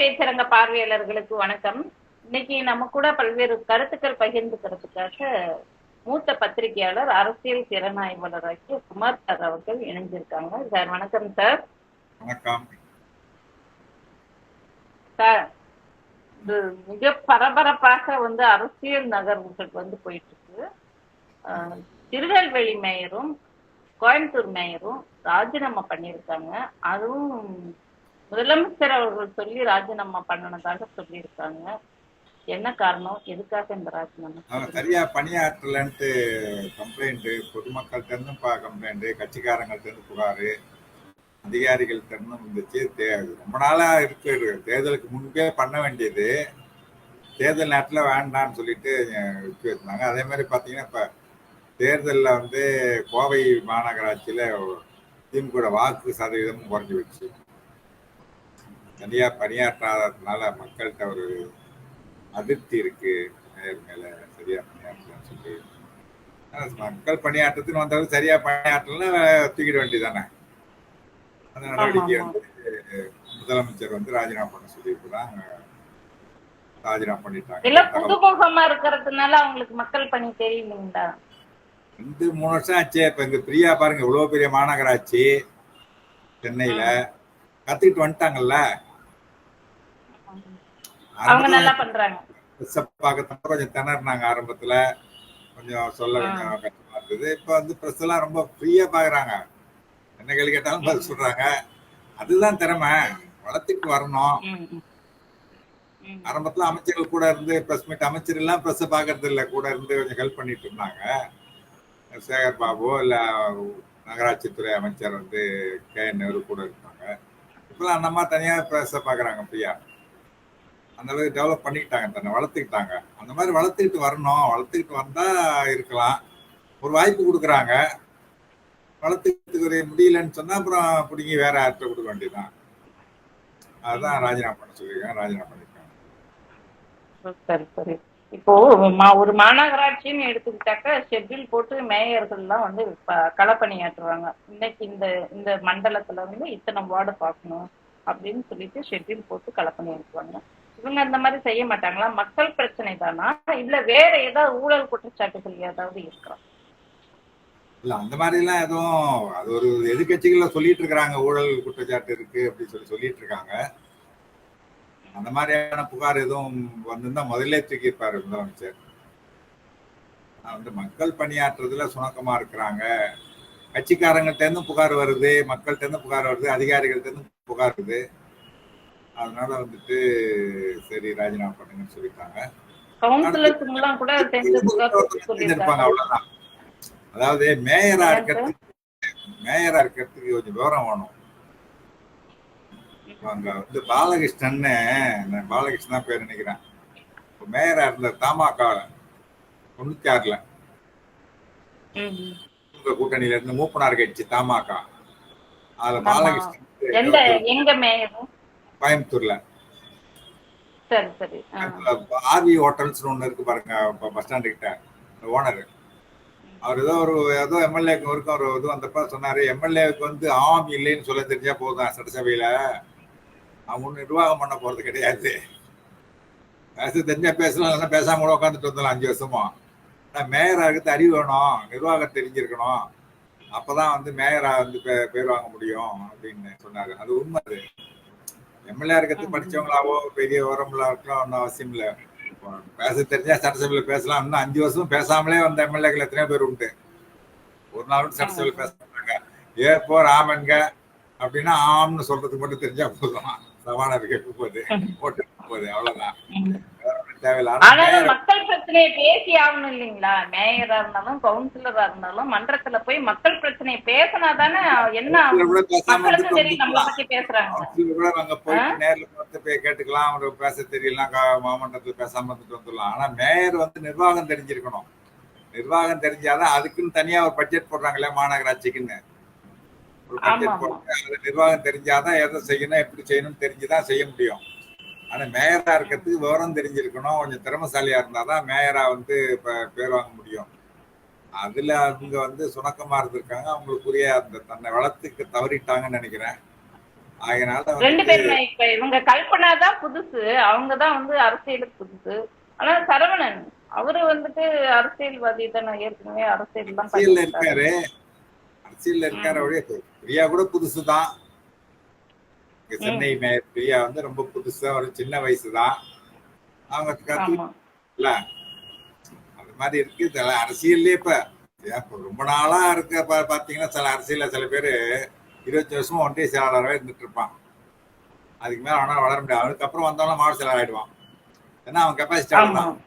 பேசுறங்க பார்வையாளர்களுக்கு வணக்கம். இன்னைக்கு நம்ம கூட பல்வேறு கருத்துக்கள் பகிர்ந்துக்கிறதுக்காக மூத்த பத்திரிகையாளர் அரசியல் திறனாய்வாளராகிய குமார் சார் அவர்கள் இணைஞ்சிருக்காங்க. சார் வணக்கம் சார். வணக்கம். சார் மிக பரபரப்பாக வந்து அரசியல் நகர்வுகள் வந்து போயிட்டு இருக்கு திருநெல்வேலி மேயரும் கோயம்புத்தூர் மேயரும் ராஜினாமா பண்ணியிருக்காங்க. அதுவும் முதலமைச்சர் அவர்கள் சொல்லி ராஜினாமா பண்ணனதாக சொல்லியிருக்காங்க. என்ன காரணம்? எதுக்காக இந்த ராஜினாமா சரியா பணியாற்றலன்ட்டு கம்ப்ளைண்ட் பொதுமக்கள்கிட்ட இருந்தும் கம்ப்ளைண்ட் கட்சிக்காரங்கள்ட்ட இருந்து புகாரு அதிகாரிகள்ட்ட இருந்தும் இருந்துச்சு தே- ரொம்ப நாளா இருக்கு. தேர்தலுக்கு முன்பே பண்ண வேண்டியது. தேர்தல் நேரத்தில் வேண்டாம்னு சொல்லிட்டு விட்டு வச்சிருந்தாங்க. அதே மாதிரி பார்த்தீங்கன்னா இப்போ தேர்தலில் வந்து கோவை மாநகராட்சியில் திமுக வாக்கு சதவீதமும் குறைஞ்சி போச்சு. சரியா பணியாற்றாததுனால மக்கள்கிட்ட ஒரு அதிருப்தி இருக்கு. மேயர் மேல சரியா பணியாற்றலன்னு சொல்லி. மக்கள் பணியாற்றத்துன்னு வந்தாலும் சரியா பணியாற்றலன்னா தூக்கிட வேண்டியதானே அந்த நடவடிக்கை. வந்து முதலமைச்சர் வந்து ராஜினாமா பண்ண சொல்லியிருக்கிறாங்க ராஜினாமா பண்ணிட்டாங்க. இல்ல புதுமுகமா இருக்கிறதுனால அவங்களுக்கு மக்கள் பணி தெரியலீங்களா ரெண்டு மூணு வருஷம் ஆச்சு. இப்ப இங்க பிரியா பாருங்க இவ்வளவு பெரிய மாநகராட்சி சென்னையில. கத்துக்கிட்டு வந்துட்டாங்கல்ல? அவங்க நல்லா பண்றாங்க. பார்க்கறதுனால கொஞ்சம் திணறினாங்க ஆரம்பத்துல. கொஞ்சம் சொல்ல கொஞ்சம் கஷ்டமா இருந்தது. இப்ப வந்து பிரஸ் எல்லாம் ரொம்ப ஃப்ரீயா பாக்குறாங்க. என்ன கேள்வி கேட்டாலும் பதில் சொல்றாங்க. அதுதான் திறமை. வளர்த்துட்டு வரணும். ஆரம்பத்துல அமைச்சர்கள் கூட இருந்து பிரஸ் மீட் அமைச்சர் எல்லாம் பிரஸ் பாக்குறது இல்ல கூட இருந்து கொஞ்சம் ஹெல்ப் பண்ணிட்டு இருந்தாங்க. சேகர் பாபு இல்ல நகராட்சித்துறை அமைச்சர் வந்து கே நேரு கூட இருப்பாங்க இப்பெல்லாம் அந்த மாதிரி தனியா பிரஸ் பாக்குறாங்க ஃப்ரீயா அந்த அளவுக்கு டெவலப் பண்ணிக்கிட்டாங்க தன்னை வளர்த்துக்கிட்டாங்க. அந்த மாதிரி வளர்த்துக்கிட்டு வரணும். வளர்த்துக்கிட்டு வந்தா இருக்கலாம். ஒரு வாய்ப்பு கொடுக்குறாங்க. வளர்த்துக்கிட்டு முடியலன்னு சொன்னா அப்புறம் பிடிங்கி வேற யார்கிட்ட கொடுக்க வேண்டியதுதான். அதுதான் ராஜினாமா பண்ண சொல்லியிருக்காங்க. ராஜினாமா சரி சரி. இப்போ மா- ஒரு மாநகராட்சின்னு எடுத்துக்கிட்டாக்க ஷெட்யூல் போட்டு மேயர்கள்லாம் வந்து களப்பணியாற்றுவாங்க. இன்னைக்கு இந்த இந்த மண்டலத்துல வந்து இத்தனை வார்டு பார்க்கணும் அப்படின்னு சொல்லிட்டு ஷெட்யூல் போட்டு களப்பணியாற்றுவாங்க. இவங்க அந்த மாதிரி செய்ய மாட்டாங்களா? மக்கள் பிரச்சனை தானா? இல்ல வேற ஏதாவது ஊழல் குற்றச்சாட்டுகள் ஏதாவது இருக்கிறோம் இல்ல அந்த மாதிரி எல்லாம் எதுவும் அது ஒரு எதிர்கட்சிகள்ல சொல்லிட்டு இருக்காங்க ஊழல் குற்றச்சாட்டு இருக்கு அப்படின்னு சொல்லி சொல்லிட்டு இருக்காங்க. அந்த மாதிரியான புகார் எதுவும் வந்திருந்தா முதல்ல தூக்கியிருப்பாரு முதலமைச்சர். வந்து மக்கள் பணியாற்றுறதுல சுணக்கமா இருக்கிறாங்க. கட்சிக்காரங்கள்ட்ட இருந்தும் புகார் வருது மக்கள்கிட்ட இருந்து புகார் வருது அதிகாரிகள்ட்ட இருந்து புகார் வருது. அதனால வந்துட்டு சரி ராஜினாமா பண்ணுங்கன்னு சொல்லிட்டாங்க. அவ்வளவுதான். அதாவது மேயரா இருக்கிறதுக்கு மேயரா இருக்கிறதுக்கு கொஞ்சம் விவரம் வேணும். அங்க வந்து பாலகிருஷ்ணன் நான் பாலகிருஷ்ணன் தான் பேர் நினைக்கிறேன். மேயரா இருந்த தமாக தொண்ணூத்தி ஆறுல. உங்க கூட்டணியில இருந்து மூப்பனார் கட்சி தமாக. அதுல. பாலகிருஷ்ணன் எங்க மேயரும்? கோயம்புத்தூர்ல. ஆர்வி ஹோட்டல்ஸ்னு ஒண்ணு இருக்கு பாருங்க பஸ் ஸ்டாண்டு கிட்ட ஓனர். அவர் ஏதோ ஒரு ஏதோ எம்எல்ஏக்கு ஒருக்கும் ஒரு இது வந்தப்ப சொன்னாரு எம்எல்ஏவுக்கு வந்து ஆம் இல்லைன்னு சொல்ல தெரிஞ்சா போதும் சட்டசபையில. அவங்க ஒன்றும் நிர்வாகம் பண்ண போறது கிடையாது. பேச தெரிஞ்சா பேசலாம் பேசாம கூட உட்காந்துட்டு வந்தலாம் அஞ்சு வருஷமா. ஆனா மேயரா இருக்கிறது அறிவு வேணும் நிர்வாகம் தெரிஞ்சிருக்கணும். அப்பதான் வந்து மேயரா வந்து பேர் வாங்க முடியும் அப்படின்னு சொன்னாரு. அது உண்மை அது. எம்எல்ஏ இருக்கிறது படிச்சவங்களாவோ பெரிய உரம்ல இருக்கலாம் ஒன்றும் அவசியம் இல்லை. பேச தெரிஞ்சா சட்டசபையில பேசலாம். இன்னும் அஞ்சு வருஷம் பேசாமலே வந்த எம்எல்ஏக்கள் எத்தனையோ பேர் உண்டு. ஒரு நாள் சட்டசபையில பேச மாட்டாங்க. ஏ போ ராமன்க அப்படின்னா ஆம்னு சொல்றதுக்கு மட்டும் தெரிஞ்சா போதும்? சமாதானம் கேட்க போகுது. ஓட்டு போகுது. அவ்வளவுதான். ஆனாலும் மக்கள் பிரச்சனையை பேசி ஆகணும் இல்லைங்களா? மேயரா இருந்தாலும் கவுன்சிலரா இருந்தாலும் மன்றத்துல போய் மக்கள் பிரச்சனையை பேசினா தானே என்ன மக்களுக்கு தெரியும் நம்மளை. பத்தி பேசுறாங்க. போயிட்டு நேர்ல பார்த்து போய் கேட்டுக்கலாம். ஒரு பேச தெரியலாம் மாமன்றத்துல பேசாம இருந்துட்டு வந்துடலாம். ஆனா மேயர் வந்து நிர்வாகம் தெரிஞ்சிருக்கணும். நிர்வாகம் தெரிஞ்சாதான் அதுக்குன்னு தனியா ஒரு பட்ஜெட் போடுறாங்களே மாநகராட்சிக்குன்னு ஒரு ஆமா, பட்ஜெட் ஆமா. போட்டு அது நிர்வாகம் தெரிஞ்சாதான் எதை செய்யணும் எப்படி செய்யணும் தெரிஞ்சுதான் செய்ய முடியும். ஆனா மேயரா இருக்கிறதுக்கு விவரம் தெரிஞ்சிருக்கணும். கொஞ்சம் திறமசாலியா இருந்தாதான் மேயரா வந்து இப்ப பேர் வாங்க முடியும். அதுல அவங்க வந்து சுணக்கமா இருந்திருக்காங்க. அவங்களுக்குரிய அந்த தன்னை வளர்த்துக்க தவறிட்டாங்கன்னு நினைக்கிறேன். அதனால ரெண்டு பேருமே இப்ப இவங்க கல்பனா தான் புதுசு. அவங்க தான் வந்து அரசியலுக்கு புதுசு. ஆனா சரவணன் அவரு வந்துட்டு அரசியல்வாதி தானே. ஏற்கனவே அரசியல் தான் இருக்காரு. அரசியல்ல இருக்காரு ஒழிய பிரியா கூட புதுசுதான். இங்க சென்னை மேயர் பிரியா வந்து ரொம்ப புதுசா ஒரு சின்ன வயசுதான். அவங்க கத்து ஆமா. இல்ல. அது மாதிரி இருக்கு. சில அரசியல்லே இப்ப ரொம்ப நாளா இருக்க பாத்தீங்கன்னா சில அரசியல்ல சில பேரு இருபத்தி வருஷமா ஒன்றிய செயலாளராகவே இருந்துட்டு இருப்பான். அதுக்கு மேல அவனால வளர முடியாது. அதுக்கப்புறம் வந்தவன மாவட்ட செயலாளர் ஆயிடுவான். ஏன்னா அவன் கெப்பாசிட்டி அவ்வளவுதான்.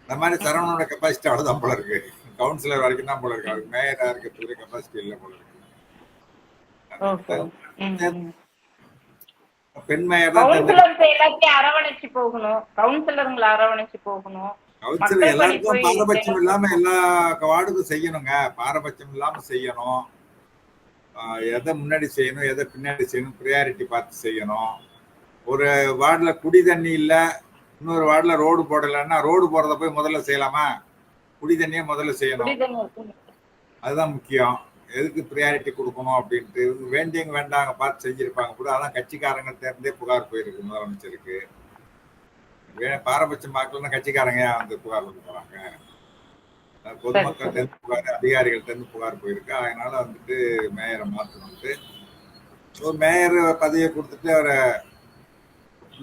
இந்த மாதிரி சரவணனோட கெப்பாசிட்டி அவ்வளவுதான் போல இருக்கு. கவுன்சிலர் வரைக்கும் தான் போல இருக்கு. அவருக்கு மேயரா இருக்கிறதுக்கு கெப்பாசிட்டி இல்லை போல இருக்கு. பெண் மேயர் தான் அரவணைச்சு போகணும். கவுன்சிலருங்களை அரவணைச்சு போகணும். கவுன்சிலர் எல்லாருக்கும் பாரபட்சம் இல்லாம எல்லா வார்டுக்கும் செய்யணுங்க. பாரபட்சம் இல்லாம செய்யணும். எதை முன்னாடி செய்யணும் எதை பின்னாடி செய்யணும் ப்ரியாரிட்டி பார்த்து செய்யணும். ஒரு வார்டுல குடி தண்ணி இல்ல இன்னொரு வார்டுல ரோடு போடலைன்னா ரோடு போறத போய் முதல்ல செய்யலாமா? குடி தண்ணியை முதல்ல செய்யணும். அதுதான் முக்கியம். எதுக்கு ப்ரியாரிட்டி கொடுக்கணும் அப்படின்ட்டு வேண்டியவங்க வேண்டாங்க பார்த்து செஞ்சிருப்பாங்க கூட அதான் கட்சிக்காரங்க தேர்ந்தே புகார் போயிருக்கு முதலமைச்சருக்கு. பாரபட்சம் பார்க்கலன்னா கட்சிக்காரங்க வந்து புகார் கொடுக்க போறாங்க? பொதுமக்கள் தேர்ந்து புகார் அதிகாரிகள் தேர்ந்து புகார் போயிருக்கு. அதனால வந்துட்டு மேயரை மாற்றணும்ட்டு ஒரு மேயர் பதவியை கொடுத்துட்டு அவரை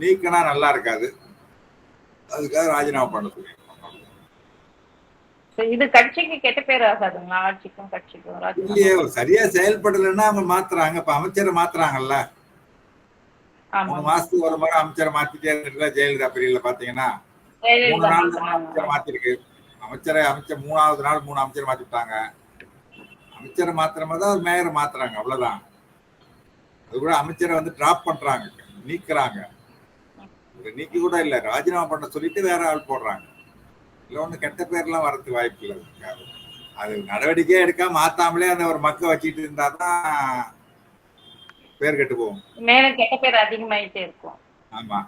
நீக்கினா நல்லா இருக்காது. அதுக்காக ராஜினாமா பண்ண So, இது கட்சிக்கு கெட்ட பேர் ஆகாதுங்களா ஆட்சிக்கும் கட்சிக்கும் இல்லையே சரியா செயல்படலைன்னா அவங்க மாத்துறாங்க. இப்ப அமைச்சரை மாத்துறாங்கல்ல. மூணு மாசத்துக்கு ஒரு முறை அமைச்சரை மாத்திட்டே இருந்துட்டு ஜெயலலிதா பிரியில பாத்தீங்கன்னா மூணு நாள். அமைச்சர் மாத்திருக்கு. அமைச்சரை அமைச்சர் மூணாவது நாள் மூணு அமைச்சர் மாத்திட்டாங்க. அமைச்சரை மாத்துற மாதிரி தான் மேயரை மாத்துறாங்க. அவ்வளவுதான். அது கூட அமைச்சரை வந்து டிராப் பண்றாங்க. நீக்குறாங்க. நீக்கி கூட இல்ல. ராஜினாமா பண்ண சொல்லிட்டு வேற ஆள் போடுறாங்க. இல்ல ஒண்ணு கெட்ட பேர்லாம் வரதுக்கு வாய்ப்பு இல்லை. அது நடவடிக்கையே எடுக்காம மாத்தாமலே அந்த ஒரு மக்க வச்சுட்டு இருந்தாதான் பேர் கெட்டு போகும். மேலும் கெட்ட பேர் அதிகமாயிட்டே இருக்கும். ஆமா.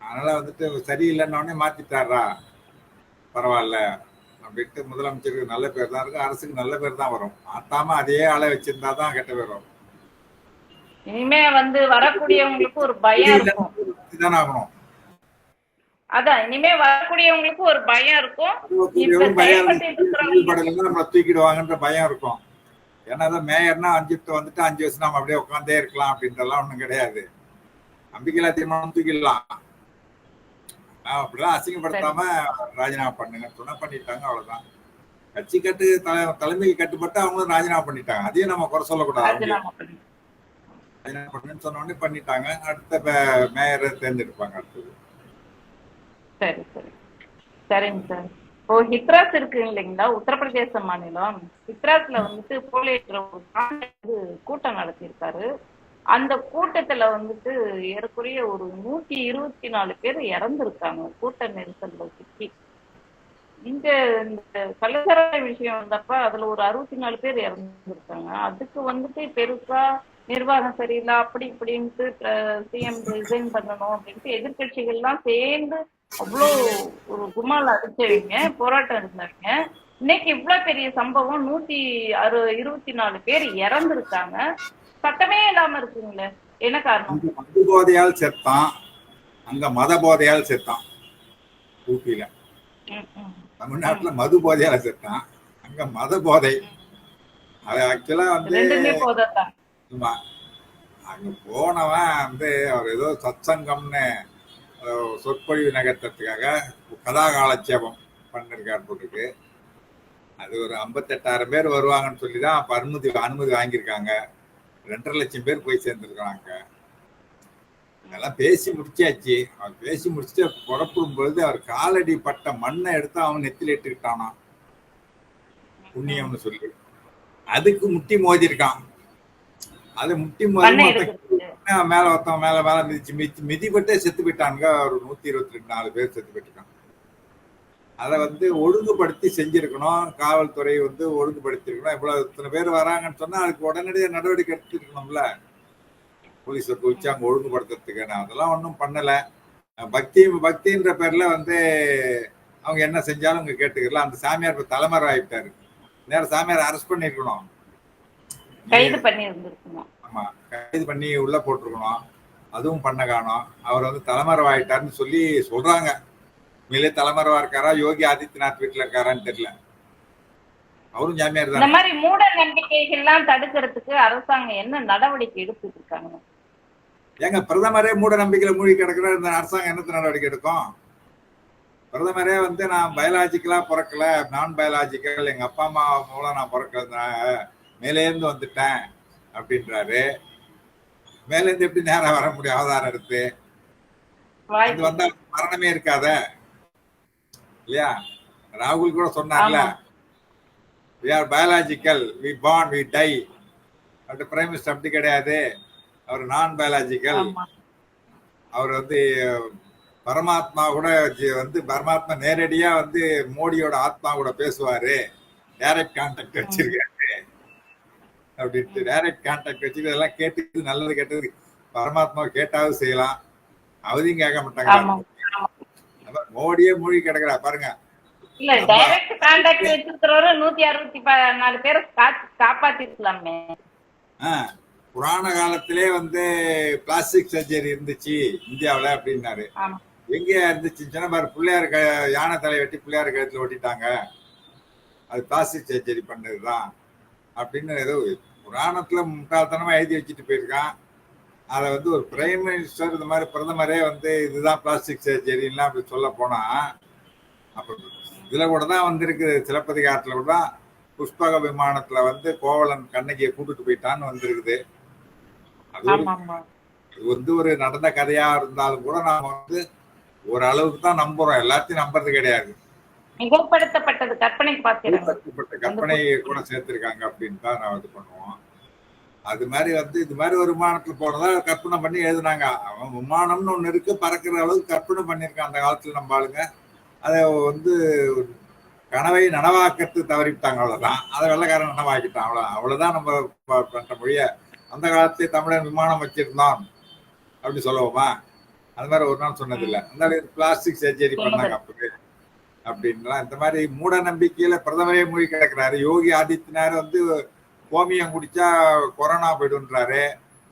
அதனால வந்துட்டு சரியில்லைன்ன உடனே மாத்திட்டாரா? பரவாயில்ல. அப்படின்ட்டு முதலமைச்சருக்கு நல்ல பேர் தான் இருக்கு. அரசுக்கு நல்ல பேர் தான் வரும். மாத்தாம அதே ஆளை வச்சிருந்தா தான் கெட்ட பேர் வரும். இனிமே வந்து வரக்கூடியவங்களுக்கு ஒரு பயம் இருக்கும். இதுதானே ஆகணும். அதான் இனிமே வரக்கூடியவங்களுக்கு ஒரு பயம் இருக்கும். நம்மளை தூக்கிடுவாங்கன்ற பயம் இருக்கும். ஏன்னா அதான் மேயர்னா அஞ்சு வந்துட்டு அஞ்சு வருஷம் நம்ம அப்படியே உட்காந்தே இருக்கலாம் அப்படின்றலாம் ஒண்ணும் கிடையாது. நம்பிக்கையில்லா தீர்மானம் தூக்கிடலாம். அப்படிலாம் அசிங்கப்படுத்தாம ராஜினாமா பண்ணுங்க. சொன்னா பண்ணிட்டாங்க அவ்வளவுதான். கட்சி கட்டு தலை- தலைமைக்கு கட்டுப்பட்டு அவங்களும் ராஜினாமா பண்ணிட்டாங்க. அதையும் நம்ம குறை சொல்லக்கூடாது. ராஜினாமா பண்ணி. ராஜினாமா பண்ணுன்னு சொன்ன உடனே பண்ணிட்டாங்க. அடுத்த மேயரை தேர்ந்தெடுப்பாங்க அடுத்தது. சரி சரி. சரிங்க சார். இப்போ ஹித்ராஸ் இருக்கு இல்லைங்களா? உத்தரப்பிரதேச மாநிலம். ஹித்ராஸ்ல வந்துட்டு போலியேற்ற ஒரு வந்து கூட்டம் நடத்தியிருக்காரு. அந்த கூட்டத்துல வந்துட்டு ஏறக்குறைய ஒரு நூத்தி இருபத்தி நாலு பேர் இறந்திருக்காங்க கூட்ட நெரிசல்ல சிக்கி. இந்த இந்த கள்ளச்சாராய விஷயம் வந்தப்ப அதுல ஒரு அறுபத்தி நாலு பேர் இறந்துருக்காங்க. அதுக்கு வந்துட்டு பெருசா நிர்வாகம் சரியில்லை அப்படி இப்படின்ட்டு சிஎம் ரிசைன் பண்ணணும் அப்படின்ட்டு எதிர்கட்சிகள்லாம் சேர்ந்து அவ்வளோ ஒரு குமால் அடிச்சவங்க போராட்டம் இருந்தவங்க இன்னைக்கு இவ்வளவு பெரிய சம்பவம் நூத்தி அறு இருபத்தி நாலு பேர் இறந்துருக்காங்க. சட்டமே இல்லாம இருக்குங்களே என்ன காரணம்? மது போதையால் செத்தான். அங்க மத போதையால் செத்தான் ஊட்டியில. தமிழ்நாட்டுல மது போதையால செத்தான். அங்க மத போதை. அது ஆக்சுவலா வந்து ஆமா. அங்க போனவன் வந்து அவர் ஏதோ சத்சங்கம்னு சொற்பொழிவு நகர்த்ததுக்காக கதா காலட்சேபம் பண்ணிருக்காரு போட்டுருக்கு. அது ஒரு ஐம்பத்தெட்டாயிரம் பேர் வருவாங்கன்னு சொல்லி தான் அப்போ அனுமதி அனுமதி வாங்கியிருக்காங்க. ரெண்டரை லட்சம் பேர் போய் சேர்ந்துருக்குறாங்க. இதெல்லாம் பேசி முடிச்சாச்சு. அவர் பேசி முடிச்சுட்டு புறப்படும் பொழுது அவர் காலடி பட்ட மண்ணை எடுத்து அவன் நெத்தில இட்டுக்கிட்டானான் புண்ணியம்னு சொல்லி. அதுக்கு முட்டி மோதி இருக்கான் அது முட்டி மேல ஒருத்தன் மேல மேல மிதிச்சு மிதி மிதிப்பட்டே செத்து போயிட்டானுங்க. ஒரு நூத்தி இருபத்தி ரெண்டு நாலு பேர் செத்து போயிட்டாங்க. அதை வந்து ஒழுங்குபடுத்தி செஞ்சிருக்கணும். காவல்துறை வந்து ஒழுங்குபடுத்தி இருக்கணும் இவ்வளவு இத்தனை பேர் வராங்கன்னு சொன்னா அதுக்கு உடனடியாக நடவடிக்கை எடுத்துருக்கணும்ல போலீஸை குவிச்சு அங்க ஒழுங்குபடுத்துறதுக்கான அதெல்லாம் ஒன்றும் பண்ணல. பக்தி பக்தின்ற பேர்ல வந்து அவங்க என்ன செஞ்சாலும் அவங்க கேட்டுக்கலாம் அந்த சாமியார் இப்ப தலைமறை ஆயிட்டாரு நேரம் சாமியார் அரெஸ்ட் பண்ணிருக்கணும். கைது பண்ணி இருந்திருக்கணும். ஆமா கைது பண்ணி உள்ள போட்டிருக்கணும். அதுவும் பண்ண காணோம் அவர் வந்து தலைமறைவாயிட்டாருன்னு சொல்லி சொல்றாங்க. உண்மையிலே தலைமறைவா இருக்காரா யோகி ஆதித்யநாத் வீட்டுல இருக்காரான்னு தெரியல. அவரும் ஜாமியார் இந்த தான் மாதிரி மூட நம்பிக்கைகள்லாம் தடுக்கிறதுக்கு அரசாங்கம் என்ன நடவடிக்கை எடுத்துட்டு இருக்காங்க ஏங்க பிரதமரே மூட நம்பிக்கையில மூழ்கி கிடக்குற இந்த அரசாங்கம் என்னத்த நடவடிக்கை எடுக்கும்? பிரதமரே வந்து நான் பயாலாஜிக்கலா பிறக்கல. நான் பயாலாஜிக்கல் எங்க அப்பா அம்மா மூலம் நான் பிறக்கிறதுனால மேலேருந்து வந்துட்டேன் அப்படின்றாரு. மேலேருந்து எப்படி நேரா வர முடியும்? ஆதாரம் எடுத்து. வாய்ப்பு வந்தா மரணமே இருக்காத. இல்லையா? ராகுல் கூட சொன்னார்ல. We are biological we born we tie அப்படி பிரைம் மினிஸ்டர் அப்படி கிடையாது. அவர் நான் பயாலாஜிக்கல் அவர் வந்து பரமாத்மா கூட வந்து பரமாத்மா நேரடியா வந்து மோடியோட ஆத்மா கூட பேசுவாரு டைரக்ட் கான்டாக்ட் வச்சிருக்காரு. அப்படின்ட்டு டைரக்ட் கான்டாக்ட் வச்சுட்டு இதெல்லாம் கேட்டு நல்லது கெட்டது. பரமாத்மா கேட்டாவது செய்யலாம். அவதையும் கேட்க மாட்டாங்க. மோடியே மூழ்கி கிடக்குறா பாருங்க. இல்ல டைரக்ட் கான்டாக்ட் வச்சிருக்கிறவரு நூத்தி அறுபத்தி நாலு பேரை காப்பாத்திருக்கலாமே. புராண காலத்திலே வந்து பிளாஸ்டிக் சர்ஜரி இருந்துச்சு இந்தியாவுல அப்படின்னாரு. எங்க இருந்துச்சுன்னு சொன்னா பாரு பிள்ளையார் க யானை தலையை வெட்டி பிள்ளையார் கழுத்துல ஒட்டிட்டாங்க. அது பிளாஸ்டிக் சர்ஜரி பண்ணதுதான். அப்படின்னு ஏதோ புராணத்துல முட்டாள்தனமா எழுதி வச்சுட்டு போயிருக்கான். அதை வந்து ஒரு பிரைம் மினிஸ்டர் இந்த மாதிரி பிரதமரே வந்து இதுதான் பிளாஸ்டிக் சர்ஜரிலாம் அப்படி சொல்ல போனா அப்ப இதுல கூட தான் வந்திருக்கு சிலப்பதிகாரத்துல கூட தான் புஷ்பக விமானத்துல வந்து கோவலன் கண்ணகியை கூட்டிட்டு போயிட்டான்னு வந்திருக்குது. அது வந்து ஒரு நடந்த கதையா இருந்தாலும் கூட நாம வந்து ஒரு அளவுக்கு தான் நம்புறோம். எல்லாத்தையும் நம்புறது கிடையாது. மிகப்படுத்தப்பட்டது கற்பனை கூட சேர்த்திருக்காங்க அப்படின்னு தான் நான் இது பண்ணுவோம். அது மாதிரி வந்து இது மாதிரி ஒரு விமானத்துல போனதா கற்பனை பண்ணி எழுதுனாங்க. அவன் விமானம்னு ஒண்ணு இருக்கு பறக்கிற அளவுக்கு கற்பனை பண்ணியிருக்கான் அந்த காலத்துல நம்ம ஆளுங்க. அதை வந்து கனவை நனவாக்கத்து தவறிவிட்டாங்க அவ்வளவுதான். அதை வெள்ளக்காரன் நனவாக்கிட்டான் அவ்வளவு அவ்வளவுதான் நம்ம பண்ற மொழிய. அந்த காலத்துல தமிழன் விமானம் வச்சிருந்தான் அப்படி சொல்லுவோமா? அது மாதிரி ஒரு நாள் சொன்னதில்லை. அந்த பிளாஸ்டிக் சர்ஜரி பண்ணாங்க அப்பவே. அப்படின்லாம் இந்த மாதிரி மூட நம்பிக்கையில பிரதமரே மூழ்கி கிடக்குறாரு. யோகி ஆதித்யநாத் வந்து கோமியம் குடிச்சா கொரோனா போயிடுன்றாரு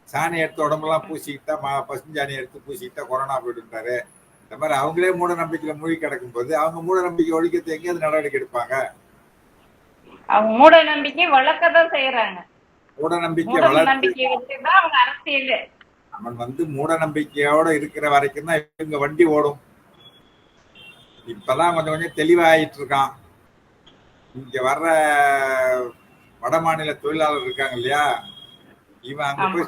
சாணி எடுத்து உடம்பெல்லாம் பூசிக்கிட்டா ம- பசுஞ்சாணி எடுத்து பூசிக்கிட்டா கொரோனா போயிடுன்றாரு இந்த மாதிரி அவங்களே மூட நம்பிக்கையில மூழ்கி கிடக்கும் போது அவங்க மூட நம்பிக்கை ஒழிக்கிறது எங்கேயாவது நடவடிக்கை எடுப்பாங்க? அவங்க மூட நம்பிக்கை வளர்க்கதான் செய்யறாங்க. மூட நம்பிக்கை வளர்த்து அவன் வந்து மூட நம்பிக்கையோட இருக்கிற வரைக்கும் தான் இவங்க வண்டி ஓடும். இப்பதான் கொஞ்சம் கொஞ்சம் தெளிவாயிட்டு இருக்கான். இங்க வர்ற வட மாநில தொழிலாளர் இருக்காங்க இல்லையா? இவன் அங்க போய்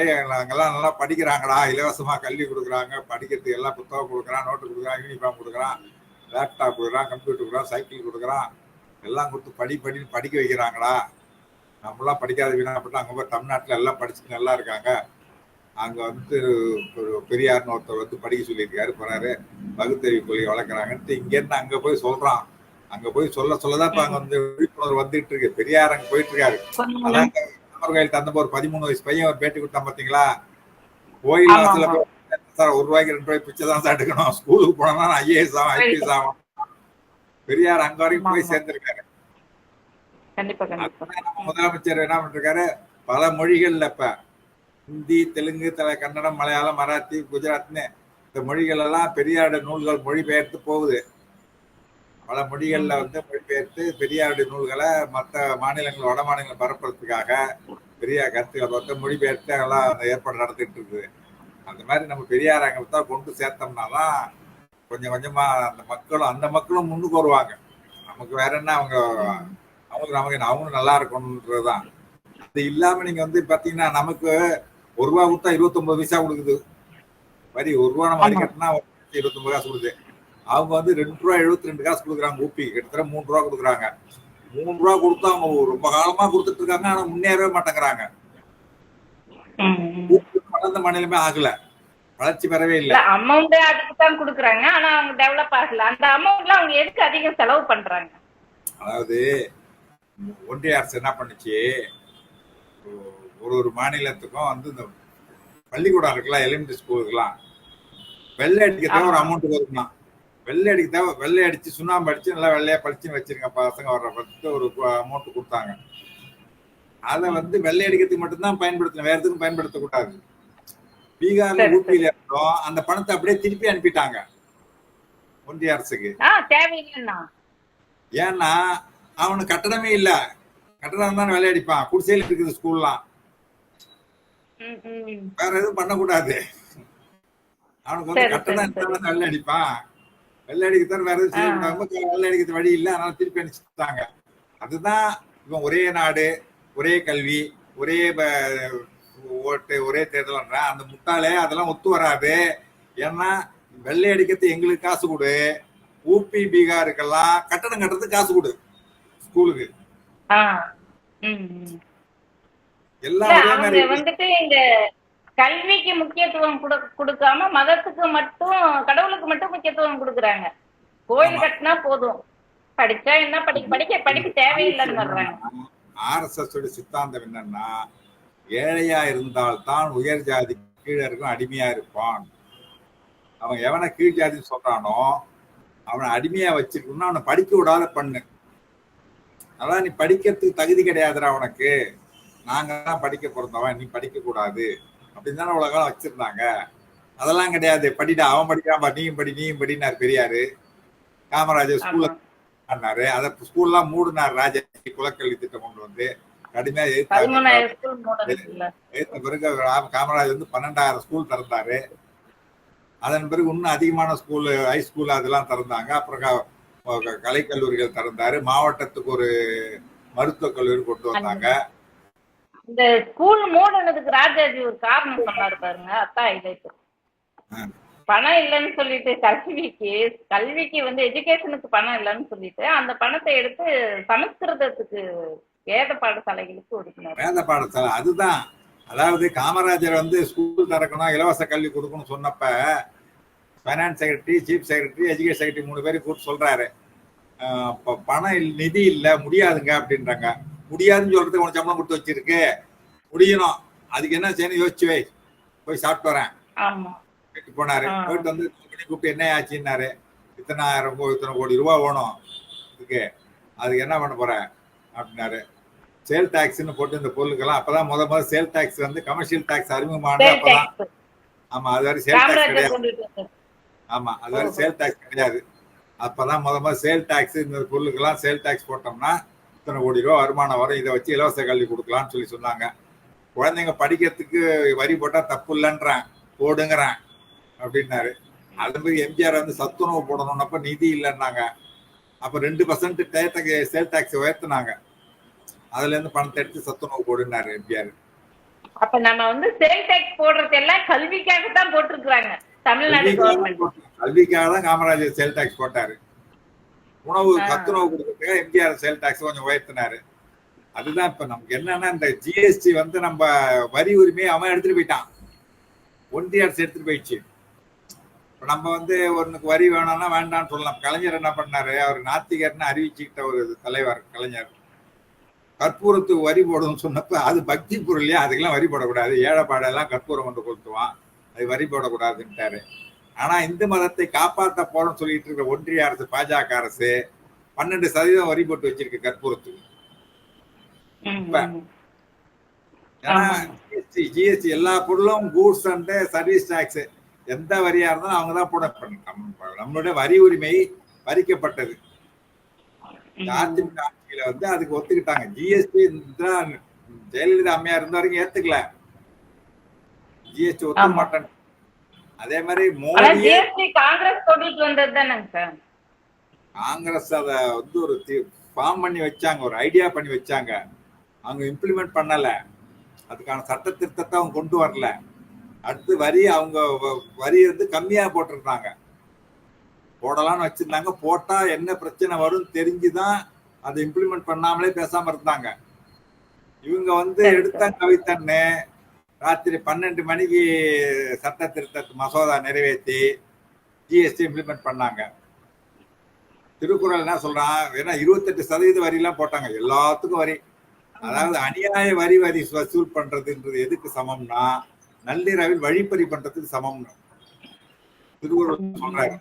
"ஏய், அங்கெல்லாம் நல்லா படிக்கிறாங்கடா இலவசமா கல்வி கொடுக்குறாங்க படிக்கிறதுக்கு எல்லாம் புத்தகம் கொடுக்குறான் நோட்டு கொடுக்குறான் யூனிஃபார்ம் கொடுக்குறான் லேப்டாப் கொடுக்குறான் கம்ப்யூட்டர் கொடுக்குறான் சைக்கிள் கொடுக்குறான் எல்லாம் கொடுத்து படி படின்னு படிக்க வைக்கிறாங்கடா. நம்மளாம் படிக்காத வீணாப்பட்டு அங்க போய் தமிழ்நாட்டுல எல்லாம் படிச்சுட்டு நல்லா இருக்காங்க. அங்க வந்து ஒரு பெரியார்னு ஒருத்தர் வந்து படிக்க சொல்லியிருக்காரு போறாரு. பகுத்தறிவு கொள்கை வளர்க்குறாங்கன்ட்டு இங்க இருந்து அங்க போய் சொல்றான். அங்க போய் சொல்ல சொல்லதான் இப்ப அங்க வந்து விழிப்புணர்வு வந்துட்டு இருக்கு. பெரியார் அங்க போயிட்டு இருக்காரு. அதான் கோயில் தந்தப்ப ஒரு பதிமூணு வயசு பையன் பேட்டி கொடுத்தான் பாத்தீங்களா? கோயில் சார் ஒரு ரூபாய்க்கு ரெண்டு ரூபாய் பிச்சை தான் சார் எடுக்கணும். ஸ்கூலுக்கு போனா ஐஏஎஸ் ஆகும் ஐபிஎஸ் ஆகும் பெரியார் அங்க வரைக்கும் போய். சேர்ந்திருக்காரு. முதலமைச்சர் என்ன பண்ணிருக்காரு பல மொழிகள்ல இப்ப ஹிந்தி தெலுங்கு தல கன்னடம் மலையாளம் மராத்தி குஜராத்னு இந்த மொழிகள் எல்லாம் பெரியாருடைய நூல்கள் மொழிபெயர்த்து போகுது. பல மொழிகள்ல வந்து மொழிபெயர்த்து பெரியாருடைய நூல்களை மற்ற மாநிலங்கள் வட மாநிலங்கள் பரப்புறதுக்காக பெரியார் கருத்துக்களை பார்த்து மொழிபெயர்த்து எல்லாம் அந்த ஏற்பாடு நடத்திட்டு இருக்குது. அந்த மாதிரி நம்ம பெரியார் அங்கே தான் கொண்டு சேர்த்தோம்னா தான் கொஞ்சம் கொஞ்சமா அந்த மக்களும் அந்த மக்களும் முன்னுக்கு வருவாங்க. நமக்கு வேற என்ன அவங்க அவங்களுக்கு நமக்கு அவங்களும் நல்லா இருக்கணுன்றதுதான். அது இல்லாம நீங்க வந்து பாத்தீங்கன்னா நமக்கு ஒரு ரூபா கொடுத்தா இருபத்தொன்பது பைசா கொடுக்குது. வரி ஒரு ரூபா நம்ம வரி ஆமா. கட்டினா இருபத்தொன்பது காசு கொடுக்குது. அவங்க வந்து ரெண்டு ரூபா எழுபத்தி ரெண்டு காசு கொடுக்குறாங்க ஊப்பி. கிட்டத்தட்ட மூணு ரூபா கொடுக்குறாங்க. மூணு ரூபா கொடுத்தா அவங்க ரொம்ப காலமா கொடுத்துட்டு இருக்காங்க. ஆனா முன்னேறவே மாட்டேங்கிறாங்க. வளர்ந்த மாநிலமே ஆகல. வளர்ச்சி பெறவே இல்லை. இல்ல அமௌண்ட் அதுக்கு தான் கொடுக்குறாங்க. ஆனா அவங்க டெவலப் ஆகல. அந்த அமௌண்ட்ல அவங்க எதுக்கு அதிகம் செலவு பண்றாங்க? அதாவது ஒன்றிய அரசு என்ன பண்ணுச்சு? ஒரு ஒரு மாநிலத்துக்கும் வந்து இந்த பள்ளிக்கூடம் இருக்குல்ல எலிமெண்ட்ரி ஸ்கூலுக்குலாம் வெள்ளை அடிக்க தேவை ஒரு அமௌண்ட் வருமா வெள்ளை அடிக்க தேவை வெள்ளை அடிச்சு சுண்ணாம்பு அடிச்சு நல்லா வெள்ளையா படிச்சுன்னு வச்சிருங்க பசங்க வர்ற பத்து ஒரு அமௌண்ட் கொடுத்தாங்க. அதை வந்து வெள்ளை அடிக்கிறதுக்கு மட்டும்தான் பயன்படுத்தணும். வேற எதுக்கும் பயன்படுத்தக்கூடாது பீகார்ல ஊபியில இருந்தோம். அந்த பணத்தை அப்படியே திருப்பி அனுப்பிட்டாங்க. ஒன்றிய அரசுக்கு. ஏன்னா அவனுக்கு கட்டடமே இல்ல. கட்டடம் தான் வெள்ளை அடிப்பான். குடிசையில் இருக்குது ஸ்கூல்லாம். வேற எதுவும் பண்ணக்கூடாது. அவனுக்கு வந்து கட்டணம் வெள்ளை அடிப்பான் வெள்ளை அடிக்கத்தான் வேற எதுவும் செய்யக்கூடாது வெள்ளை அடிக்கிறது வழி இல்லை. அதனால திருப்பி அனுப்பிச்சுட்டாங்க. அதுதான் இவன் ஒரே நாடு ஒரே கல்வி ஒரே ஓட்டு ஒரே தேர்தல் அந்த முட்டாளே அதெல்லாம் ஒத்து வராது. ஏன்னா வெள்ளை அடிக்கிறது எங்களுக்கு காசு கொடு. ஊபி பீகாருக்கெல்லாம் கட்டணம் கட்டுறதுக்கு காசு கொடு. ஸ்கூலுக்கு ஆ ம், ம். எல்லாம் இல்ல, ஒரே அவங்க வந்துட்டு இந்த கல்விக்கு முக்கியத்துவம் குடு- கொடுக்காம மதத்துக்கு மட்டும் கடவுளுக்கு மட்டும் முக்கியத்துவம் கொடுக்குறாங்க. கோயில். கட்டினா போதும். படிச்சா என்ன படிக்க படிக்க படிக்க தேவையில்லைன்னு வர்றாங்க. ஆர்எஸ்எஸ் உடைய சித்தாந்தம் என்னன்னா ஏழையா இருந்தால் தான் உயர் ஜாதி கீழே இருக்கும் அடிமையா இருப்பான். அவன் எவனை கீழ் ஜாதின்னு சொல்றானோ அவனை அடிமையா வச்சிருக்கணும்னா அவனை படிக்க விடாத பண்ணு. அதான் நீ படிக்கிறதுக்கு தகுதி கிடையாதுடா உனக்கு. நாங்க தான் படிக்க பிறந்தவன் நீ படிக்க கூடாது. அப்படின்னு தானே உலகம் வச்சிருந்தாங்க. அதெல்லாம் கிடையாது. படிடா அவன் படிக்காம நீயும் படி நீயும் படினார் பெரியாரு. காமராஜர் ஸ்கூல்ல. பண்ணாரு. அத ஸ்கூல்லாம் மூடினார் ராஜாஜி குலக்கல்வி திட்டம் கொண்டு வந்து கடுமையா எதிர்த்த பிறகு காமராஜர் வந்து பன்னெண்டாயிரம் ஸ்கூல் திறந்தாரு. அதன் பிறகு இன்னும் அதிகமான ஸ்கூல் ஹை ஸ்கூல் அதெல்லாம் திறந்தாங்க. அப்புறம் கலைக்கல்லூரிகள் திறந்தாரு. மாவட்டத்துக்கு ஒரு மருத்துவக் கல்லூரி கொண்டு வந்தாங்க. இந்த ஸ்கூல் மூடனதுக்கு ராஜாஜி ஒரு காரணம் சொன்னாரு பாருங்க இலைக்கு ஆ. பணம் இல்லைன்னு சொல்லிட்டு கல்விக்கு கல்விக்கு வந்து எஜுகேஷனுக்கு பணம் இல்லைன்னு சொல்லிட்டு அந்த பணத்தை எடுத்து சமஸ்கிருதத்துக்கு வேத பாடசாலைகளுக்கு ஒதுக்கினார். வேத பாடசாலை அதுதான். அதாவது காமராஜர் வந்து ஸ்கூல் திறக்கணும் இலவச கல்வி கொடுக்கணும்னு சொன்னப்ப finance secretary chief secretary education secretary மூணு பேரும் கூப்பிட்டு சொல்றாரு. பணம் நிதி இல்ல முடியாதுங்க அப்படின்றாங்க. முடியாதுன்னு சொல்றதுக்கு உனக்கு சம்பளம் கொடுத்து வச்சிருக்கு. முடியணும். அதுக்கு என்ன செய்யணும்? யோசிச்சு வை. போய் சாப்பிட்டு வரேன். போனாரு. போயிட்டு வந்து கூப்பிட்டு என்ன ஆச்சுன்னாரு? இத்தனை ஆயிரம் இத்தனை கோடி ரூபா வேணும் இதுக்கு. அதுக்கு என்ன பண்ண போற? அப்படின்னாரு. சேல் டாக்ஸ்னு போட்டு இந்த பொருளுக்கெல்லாம் அப்பதான் முத முத சேல் டாக்ஸ் வந்து கமர்ஷியல் டாக்ஸ் அறிமுகமானது சேல் அப்பதான். ஆமா அது வரை சேல் டாக்ஸ் கிடையாது. ஆமா அது வரை. சேல் டாக்ஸ் கிடையாது. அப்பதான் முத முத சேல் டாக்ஸ் இந்த பொருளுக்கெல்லாம் சேல் டாக்ஸ் போட்டோம்னா இத்தனை கோடி ரூபா வருமானம் வரும்? இதை வச்சு இலவச கல்வி கொடுக்கலாம்னு சொல்லி சொன்னாங்க. குழந்தைங்க படிக்கிறதுக்கு வரி போட்டா தப்பு இல்லைன்றான். போடுங்கிறான். அப்படின்னாரு. அது மாதிரி எம்ஜிஆர் வந்து சத்துணவு போடணும்னப்ப நிதி இல்லைன்னாங்க. அப்ப ரெண்டு பர்சன்ட் சேல் டாக்ஸ் உயர்த்தினாங்க. அதுல இருந்து பணத்தை எடுத்து சத்துணவு போடுனாரு எம்ஜிஆர். அப்ப நம்ம வந்து சேல் டேக்ஸ் போடுறது எல்லாம் கல்விக்காக தான் போட்டிருக்கிறாங்க தமிழ்நாடு கல்விக்காக தான் காமராஜர் சேல் டாக்ஸ் போட்டாரு. உணவு. சத்துணவு கொடுக்கறதுக்காக எம்ஜிஆர் சேல் டாக்ஸ் கொஞ்சம் உயர்த்தினாரு. அதுதான் இப்ப நமக்கு என்னன்னா இந்த ஜிஎஸ்டி வந்து நம்ம வரி உரிமையை அவன் எடுத்துட்டு போயிட்டான். ஒன்றிய அரசு எடுத்துட்டு போயிடுச்சு. இப்ப நம்ம வந்து ஒன்னுக்கு வரி வேணும்னா வேண்டாம்னு சொல்லலாம். கலைஞர் என்ன பண்ணாரு? அவர் நாத்திகர்னு அறிவிச்சுக்கிட்ட ஒரு தலைவர் கலைஞர். கற்பூரத்துக்கு வரி போடணும்னு சொன்னப்ப அது பக்தி பொருள் இல்லையா? அதுக்கெல்லாம் வரி போடக்கூடாது. ஏழைப்பாடெல்லாம் கற்பூரம் கொண்டு கொளுத்துவான். அது வரி போடக்கூடாதுன்ட்டாரு. ஆனா இந்து மதத்தை காப்பாற்ற போறோம்னு சொல்லிட்டு இருக்கிற ஒன்றிய அரசு பாஜக அரசு பன்னெண்டு சதவீதம் வரி போட்டு வச்சிருக்கு கற்பூரத்துக்கு. ஜிஎஸ்டி ஜிஎஸ்டி எல்லா பொருளும் கூட்ஸ் அண்ட் சர்வீஸ் டாக்ஸ் எந்த வரியா இருந்தாலும் அவங்க தான் போட நம்மளுடைய வரி உரிமை பறிக்கப்பட்டது. அதிமுக ஆட்சியில வந்து அதுக்கு ஒத்துக்கிட்டாங்க. ஜிஎஸ்டி ஜெயலலிதா அம்மையா இருந்த வரைக்கும் ஏத்துக்கல. ஜிஎஸ்டி ஒத்துக்க. மாட்டேன் அதே மாதிரி ஜிஎஸ்டி காங்கிரஸ் கொண்டுட்டு வந்தது தானேங்க சார்? காங்கிரஸ் அத வந்து ஒரு ஃபார்ம் பண்ணி வச்சாங்க ஒரு ஐடியா பண்ணி வச்சாங்க. அவங்க இம்ப்ளிமெண்ட் பண்ணல. அதுக்கான சட்ட திருத்தத்தை அவங்க கொண்டு வரல. அடுத்து வரி அவங்க வரி வந்து கம்மியா போட்டிருந்தாங்க. போடலாம்னு வச்சிருந்தாங்க. போட்டா என்ன பிரச்சனை வரும்னு தெரிஞ்சுதான் அதை இம்ப்ளிமெண்ட் பண்ணாமலே பேசாம இருந்தாங்க. இவங்க வந்து எடுத்தன் கவித்தன்னு ராத்திரி பன்னெண்டு மணிக்கு சட்ட திருத்த மசோதா நிறைவேற்றி ஜிஎஸ்டி இம்ப்ளிமெண்ட் பண்ணாங்க. திருக்குறள் என்ன சொல்றான் ஏன்னா இருபத்தெட்டு சதவீத வரி எல்லாம் போட்டாங்க. எல்லாத்துக்கும் வரி. அதாவது அநியாய வரி வரி வசூல் பண்றதுன்றது எதுக்கு சமம்னா நள்ளிரவில் வழிப்பறி பண்றதுக்கு சமம்னு. திருக்குறள் சொல்றாரு.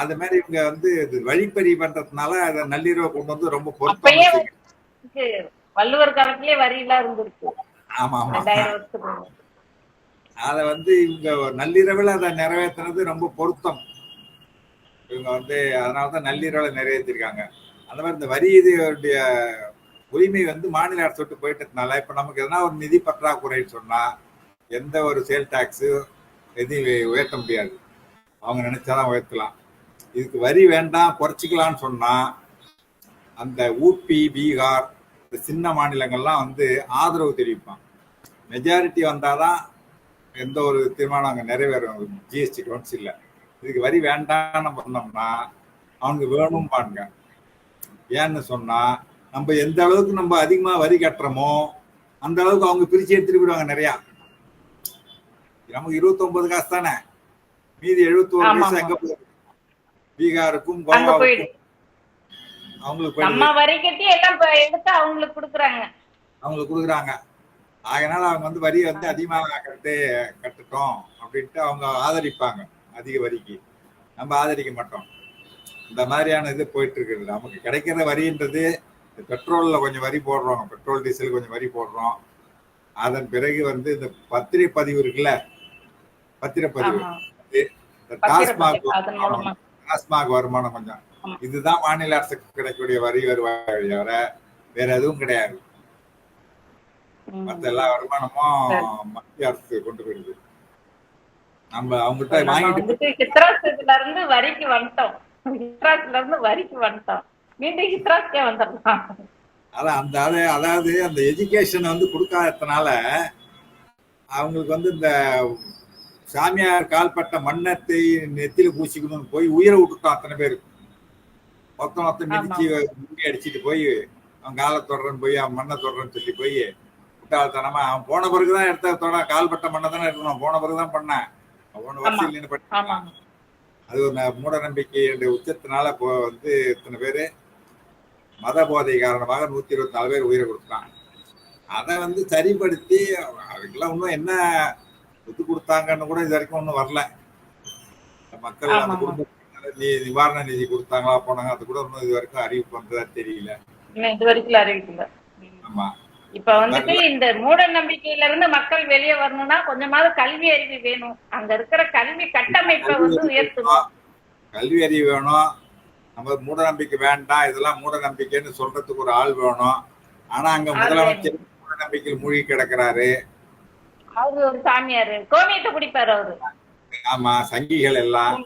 அது மாதிரி இவங்க வந்து இது வழிப்பறி பண்றதுனால அதை நள்ளிரவை கொண்டு வந்து ரொம்ப வந்து வள்ளுவர் காலத்திலே வரி எல்லாம் இருந்திருக்கு. ஆமா ஆமா. அதை வந்து இவங்க நள்ளிரவில் அதை நிறைவேற்றுனது ரொம்ப பொருத்தம். இவங்க வந்து அதனால தான் நள்ளிரவில் நிறைவேற்றிருக்காங்க அந்த மாதிரி இந்த வரி இதுடைய உரிமை வந்து மாநில அரசு விட்டு போயிட்டதுனால இப்போ நமக்கு எதனா ஒரு நிதி பற்றாக்குறைன்னு சொன்னா எந்த ஒரு சேல் டாக்ஸு எதையும் உயர்த்த முடியாது. அவங்க நினைச்சாதான் உயர்த்தலாம். இதுக்கு வரி வேண்டாம் குறைச்சிக்கலாம்னு சொன்னா அந்த ஊபி பீகார் இந்த சின்ன மாநிலங்கள்லாம் வந்து ஆதரவு தெரிவிப்பான் மெஜாரிட்டி வந்தாதான் எந்த ஒரு தீர்மானம் அங்கே நிறைவேறும். ஜிஎஸ்டி கவுன்சிலில் இதுக்கு வரி வேண்டாம்னு பண்ணோம்னா அவனுக்கு வேணும் பாருங்க. ஏன்னு சொன்னா நம்ம எந்த அளவுக்கு நம்ம அதிகமா வரி கட்டுறோமோ அந்த அளவுக்கு அவங்க பிரிச்சு எடுத்துட்டு போயிடுவாங்க நிறையா. நமக்கு இருபத்தொன்பது காசு தானே? மீதி பைசா ஆமா. எங்க போகுது? பீகாருக்கும் கோவாவுக்கும். அவங்களுக்கு நம்ம போயிடுது வரி கட்டி எல்லாம் எடுத்து அவங்களுக்கு கொடுக்குறாங்க. அவங்களுக்கு கொடுக்குறாங்க. அதனால அவங்க வந்து வரி வந்து அதிகமாக கட்டு கட்டுட்டோம் அப்படின்ட்டு அவங்க ஆதரிப்பாங்க. அதிக வரிக்கு. நம்ம ஆதரிக்க மாட்டோம். இந்த மாதிரியான இது போயிட்டு இருக்குது நமக்கு கிடைக்கிற வரின்றது இந்த பெட்ரோல்ல கொஞ்சம் வரி போடுறோம். பெட்ரோல் டீசல் கொஞ்சம் வரி போடுறோம். அதன் பிறகு வந்து இந்த பத்திரப்பதிவு இருக்குல்ல? பத்திரப்பதிவு. ஆமா. இந்த டாஸ்மாக் டாஸ்மாக் வருமானம் கொஞ்சம். இதுதான் மாநில அரசுக்கு கிடைக்கக்கூடிய வரி வருவாய் தவிர வேற எதுவும் கிடையாது. மத்த எல்லா வருமானமும் மத்திய அரசு கொண்டு போயிடுது. நம்ம அவங்ககிட்ட வாங்கிட்டு ஹித்ராஸ்ல இருந்து வரிக்கு வந்துட்டோம். ஹித்ராஸ்ல இருந்து வரிக்கு வந்துட்டோம். மீண்டும் ஹித்ராஸ்க்கே வந்துடலாம். அதான் அந்த அது அதாவது அந்த எஜுகேஷன் வந்து கொடுக்காததுனால அவங்களுக்கு வந்து இந்த சாமியார் கால்பட்ட மண்ணத்தை நெத்தில பூசிக்கணும்னு போய் உயிரை விட்டுட்டோம் அத்தனை பேர் மொத்தம் மொத்தம் மிதிச்சு முடி அடிச்சிட்டு போய் அவன் காலை தொடரன்னு போய் அவன் மண்ணை தொடரன்னு சொல்லி போய் முட்டாள்தனமா அவன் போன பிறகுதான் எடுத்த தொட கால்பட்ட மண்ணை தானே எடுக்கணும் போன பிறகுதான் பண்ணேன் அவன் போன வருஷம் இல்லைன்னு அது ஒரு மூட நம்பிக்கையுடைய உச்சத்தினால இப்போ வந்து இத்தனை பேர்? மத போதை காரணமாக நூத்தி இருபத்தி நாலு பேர் உயிரை கொடுத்தான் அதை வந்து சரிப்படுத்தி அதுக்கெல்லாம் இன்னும் என்ன ஒத்து கொடுத்தாங்கன்னு கூட இது வரைக்கும் ஒன்றும் வரல. மக்கள் அந்த ஆமா. நீ நிவாரண நிதி கொடுத்தாங்களா போனாங்க அது கூட இன்னும் இது வரைக்கும் அறிவிப்பு வந்ததா தெரியல இது வரைக்கும் அறிவிக்கல. ஆமா. இப்ப வந்துட்டு இந்த மூட நம்பிக்கையில இருந்து மக்கள் வெளியே வரணும்னா கொஞ்சமாவது கல்வி அறிவு வேணும். அங்க இருக்கிற கல்வி கட்டமைப்பை வந்து உயர்த்தணும். கல்வி அறிவு வேணும். நம்ம மூட நம்பிக்கை வேண்டாம். இதெல்லாம் மூட நம்பிக்கைன்னு சொல்றதுக்கு ஒரு ஆள் வேணும். ஆனா அங்க முதலமைச்சர் மூட நம்பிக்கையில் மூழ்கி கிடக்குறாரு. அவரு ஒரு சாமியாரு. கோமியத்தை குடிப்பாரு அவரு. ஆமா சங்கிகள் எல்லாம்.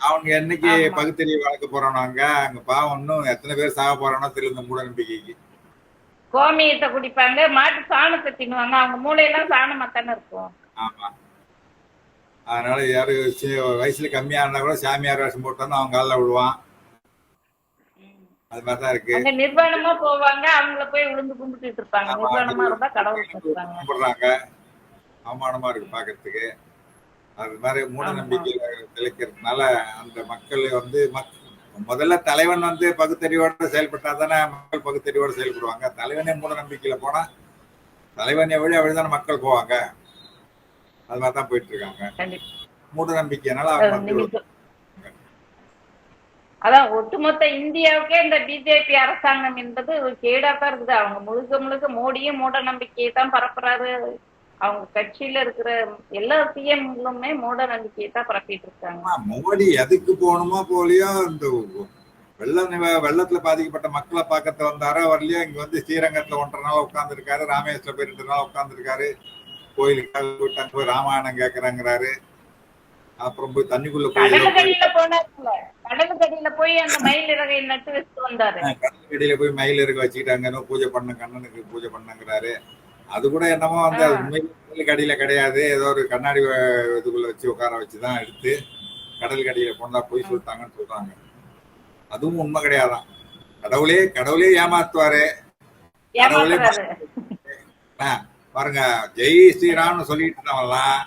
அவங்க என்னைக்கு. பகுத்தறிவு வளர்க்க போறானோ அங்க பாவம் இன்னும் எத்தனை பேர் சாக போறானோ தெரியல இந்த மூட நம்பிக்கைக்கு கோமியத்தை குடிப்பாங்க மாட்டு சாணத்தை தின்னுவாங்க அவங்க மூளையெல்லாம் சாணமா தானே இருக்கும். ஆமா. அதனால யாரு சி- வயசுல கம்மியா இருந்தா கூட சாமியார் வேஷம் போட்டோன்னு அவங்க காலில் விடுவான் அது மாதிரிதான் இருக்கு. நிர்வாணமா போவாங்க அவங்கள போய் விழுந்து கும்பிட்டுட்டு இருப்பாங்க. நிர்வாணமா இருந்தா கடவுள் கும்பிடுறாங்க. அவமானமா இருக்கு பாக்குறதுக்கு. அது மாதிரி மூட. நம்பிக்கையில திளைக்கிறதுனால அந்த மக்கள் வந்து மக்- முதல்ல தலைவன் வந்து பகுத்தறிவோட செயல்பட்டா தானே மக்கள் பகுத்தறிவோட செயல்படுவாங்க. தலைவனே மூட நம்பிக்கையில போனா தலைவன் எவ்வளவு அப்படிதானே மக்கள் போவாங்க. அது மாதிரி தான் போயிட்டு இருக்காங்க. மூட நம்பிக்கையினால அவங்க அதான் ஒட்டுமொத்த இந்தியாவுக்கே இந்த பிஜேபி அரசாங்கம் என்பது ஒரு கேடா தான் இருக்குது. அவங்க முழுக்க முழுக்க மோடியும் மூட நம்பிக்கையை தான் பரப்புறாரு. அவங்க கட்சியில இருக்கிற எல்லா சிஎம்களுமே மூட நம்பிக்கையை தான் பரப்பிட்டு இருக்காங்க. மோடி எதுக்கு போகணுமோ போலியோ இந்த வெள்ளம் நிவ- வெள்ளத்துல பாதிக்கப்பட்ட மக்களை பார்க்கறது வந்தாரோ. வரலையோ இங்க வந்து ஸ்ரீரங்கத்துல ஒன்றரை நாள் உட்கார்ந்து இருக்காரு ராமேஸ்வரம் போய் ரெண்டு நாள் உட்கார்ந்து இருக்காரு கோயிலுக்காக போயிட்டாங்க போய் ராமாயணம் கேக்குறாங்கிறாரு. அப்புறம் போய் தண்ணிக்குள்ள போய் கடலுக்கடியில போனாருல கடலுக்கடியில போய் அந்த மயில் இறகை நட்டு வச்சுட்டு வந்தாரு. கடற்கடியில போய் மயில் இருக்க வச்சுக்கிட்டாங்க பூஜை பண்ண கண்ணனுக்கு பூஜை பண்ணுங்கிறாரு. அது கூட என்னமோ வந்து அது. உண்மையில கடியில கிடையாது. ஏதோ ஒரு கண்ணாடி இதுக்குள்ள வச்சு உட்கார வச்சுதான் எடுத்து கடல் கடியில போனதா போய் சொல்லிட்டாங்கன்னு சொல்றாங்க. அதுவும் உண்மை கிடையாதான். கடவுளே கடவுளே ஏமாத்துவாரு. கடவுளே பாருங்க ஜெய் ஸ்ரீராம்னு சொல்லிட்டு இருந்தவன்லாம்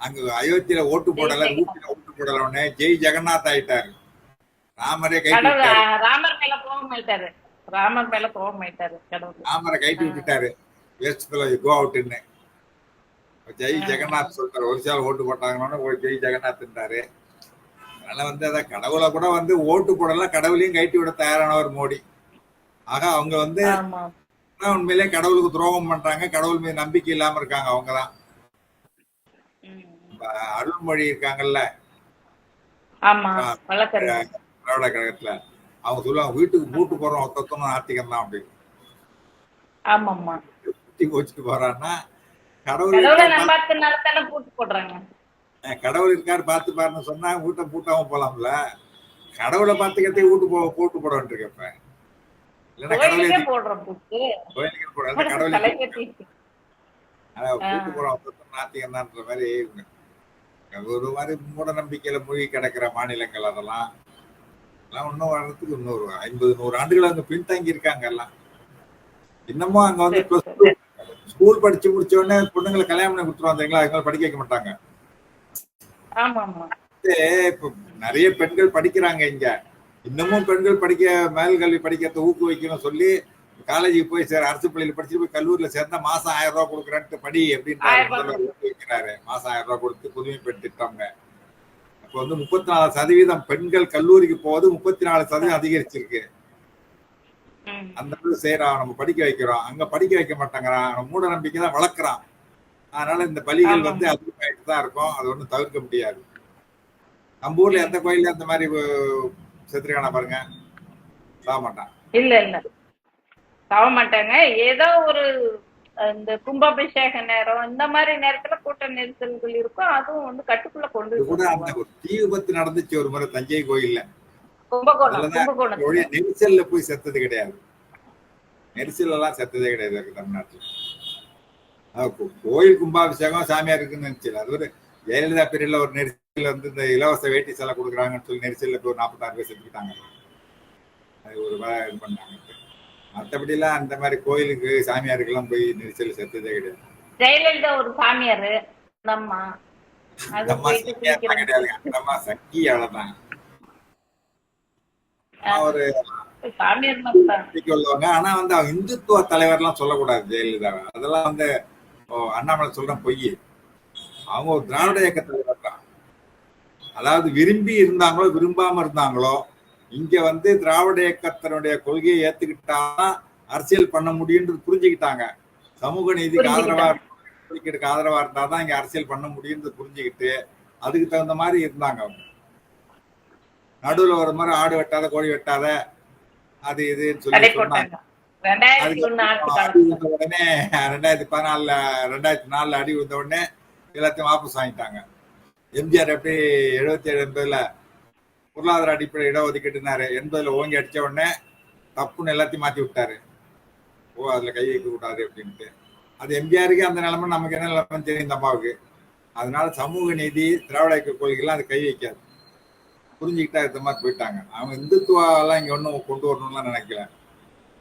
அங்க அயோத்தியில ஓட்டு போடல ஊட்டில ஓட்டு போடல உடனே ஜெய் ஜெகநாத் ஆயிட்டாரு. ராமரே ஆ, ராமர் மேல போக மாட்டாரு ராமர் மேல மாட்டாரு கடவுள். ராமரை கைட்டு விட்டுட்டாரு வேஸ்ட் கோ அவுட்னு ஜெய். ஜெகநாத் சொல்றாரு. ஒரு சால் ஓட்டு போட்டாங்கன்னு ஜெய் ஜெகநாத்ன்றாரு. அதனால வந்து அத கடவுளை கூட வந்து ஓட்டு போடல கடவுளையும் கைட்டி விட தயாரானவர் மோடி. ஆக அவங்க வந்து உண்மையிலேயே கடவுளுக்கு துரோகம் பண்றாங்க கடவுள் மீது நம்பிக்கை இல்லாம இருக்காங்க அவங்கதான். அருள்மொழி இருக்காங்கல்ல. திராவிட கழகத்துல. அவங்க சொல்லுவாங்க வீட்டுக்கு பூட்டு போறோம் ஒத்தொத்தனும் ஆத்திகம் தான் அப்படின்னு சுத்தி கோச்சிட்டு போறான்னா கடவுள் பூட்டு போடுறாங்க. கடவுள் இருக்காரு பார்த்து பாருன்னு சொன்னா வீட்டை பூட்டாம போலாம்ல. கடவுளை பார்த்துக்கிட்டே வீட்டு போ பூட்டு போட இல்லைன்னா கடவுளே கோயிலுக்கே பூட்டு கடவுளே கூட்டு போறோம் நாத்திகம் தான்ற மாதிரி ஒரு மாதிரி மூட நம்பிக்கையில மூழ்கி கிடக்கிற மாநிலங்கள் அதெல்லாம். எல்லாம் இன்னும் வர்றதுக்கு இன்னொரு ஐம்பது நூறு ஆண்டுகள் அங்க பின்தங்கி இருக்காங்க எல்லாம். இன்னமும் அங்க வந்து. ஸ்கூல் படிச்சு முடிச்ச உடனே பொண்ணுங்களை கல்யாணம் பண்ணி கொடுத்துருவாங்க அதுக்கு படிக்க வைக்க மாட்டாங்க. இப்ப நிறைய பெண்கள் படிக்கிறாங்க இங்க. இன்னமும் பெண்கள் படிக்க மேல் கல்வி படிக்கிறத ஊக்குவிக்கணும் சொல்லி காலேஜுக்கு போய் சேர அரசு பள்ளியில படிச்சு போய் கல்லூரியில சேர்ந்தா மாசம் ஆயிரம் ரூபாய் கொடுக்குறேன்ட்டு படி முதல்வர் ஊக்குவிக்கிறாரு மாசம் ஆயிரம் ரூபாய் கொடுத்து புதுமை பெண் திட்டம்ங்க இப்போ வந்து முப்பத்தி நாலு சதவீதம் பெண்கள் கல்லூரிக்கு போவது முப்பத்தி நாலு சதவீதம் அதிகரிச்சிருக்கு. அந்த அளவு செய்யறான் நம்ம படிக்க வைக்கிறோம். அங்க படிக்க வைக்க மாட்டேங்கிறான் நம்ம மூட நம்பிக்கை தான் வளர்க்குறான். அதனால இந்த பலிகள். வந்து அதிகமாயிட்டு தான் இருக்கும். அது ஒண்ணும் தவிர்க்க முடியாது. நம்ம ஊர்ல எந்த கோயில்ல அந்த மாதிரி செத்துருக்கானா பாருங்க. சாக மாட்டான். இல்ல இல்ல. சாக மாட்டாங்க. ஏதோ ஒரு இந்த கும்பாபிஷேக நேரம் இந்த மாதிரி நேரத்துல கூட்ட நெரிசல்கள் இருக்கும். அதுவும் வந்து கட்டுக்குள்ள கொண்டு கூட அந்த தீ விபத்து நடந்துச்சு ஒரு முறை தஞ்சை கோயில்ல. நெரிசல்ல போய் செத்தது கிடையாது. நெரிசல் எல்லாம் செத்ததே கிடையாது தமிழ்நாட்டுல. கோயில் கும்பாபிஷேகம் சாமியார் இருக்குன்னு நினைச்சல அது ஒரு ஜெயலலிதா பீரியட்ல ஒரு நெரிசல் வந்து இந்த இலவச வேட்டி சேலை கொடுக்குறாங்கன்னு சொல்லி நெரிசல்ல போய் நாற்பத்தாறு பேர் செத்துக்கிட்டாங்க. அது ஒரு வேலை இது பண்ணாங்க. மற்றபடி எல்லாம் அந்த மாதிரி கோயிலுக்கு சாமியாருக்கெல்லாம் போய் நெரிசல் செத்ததே கிடையாது. ஜெயலலிதா ஒரு சாமியாரு. கிடையாது அந்த அம்மா சங்கி அவ்வளவுதான் ஒரு உள்ளவங்க. ஆனா வந்து அவங்க இந்துத்துவ தலைவர்லாம் சொல்லக்கூடாது ஜெயலலிதா அதெல்லாம் வந்து அண்ணாமலை சொல்றேன் பொய் அவங்க ஒரு திராவிட இயக்க தலைவர் தான். அதாவது விரும்பி இருந்தாங்களோ விரும்பாம இருந்தாங்களோ இங்க வந்து திராவிட இயக்கத்தினுடைய கொள்கையை ஏத்துக்கிட்டாதான் அரசியல் பண்ண முடியும்னு புரிஞ்சுக்கிட்டாங்க. சமூக நீதிக்கு ஆதரவா ஆதரவா இருந்தாதான் இங்க அரசியல் பண்ண முடியும்னு புரிஞ்சுக்கிட்டு அதுக்கு தகுந்த மாதிரி இருந்தாங்க அவங்க. நடுவுல ஒரு மாதிரி ஆடு வெட்டாத கோழி வெட்டாத அது இதுன்னு சொல்லி சொன்னாங்க. உடனே ரெண்டாயிரத்தி பதினாலுல ரெண்டாயிரத்தி நாலுல அடி வந்த உடனே எல்லாத்தையும் வாபஸ் வாங்கிட்டாங்க. எம்ஜிஆர் எப்படி எழுபத்தி ஏழு எண்பதுல பொருளாதார அடிப்படை இடஒதுக்கீட்டுனாரு எண்பதுல ஓங்கி அடிச்ச உடனே தப்புன்னு எல்லாத்தையும் மாத்தி விட்டாரு. ஓ அதுல கை வைக்க கூடாது அப்படின்ட்டு. அது எம்ஜிஆருக்கு அந்த நிலைமை நமக்கு என்ன நிலைமை தெரியும் இந்த அம்மாவுக்கு. அதனால சமூக நீதி திராவிட கொள்கைலாம் அது கை வைக்காது. புரிஞ்சுக்கிட்டா இந்த மாதிரி போயிட்டாங்க. அவங்க இந்துத்துவா எல்லாம் இங்க ஒன்றும் கொண்டு வரணும்லாம் நினைக்கல.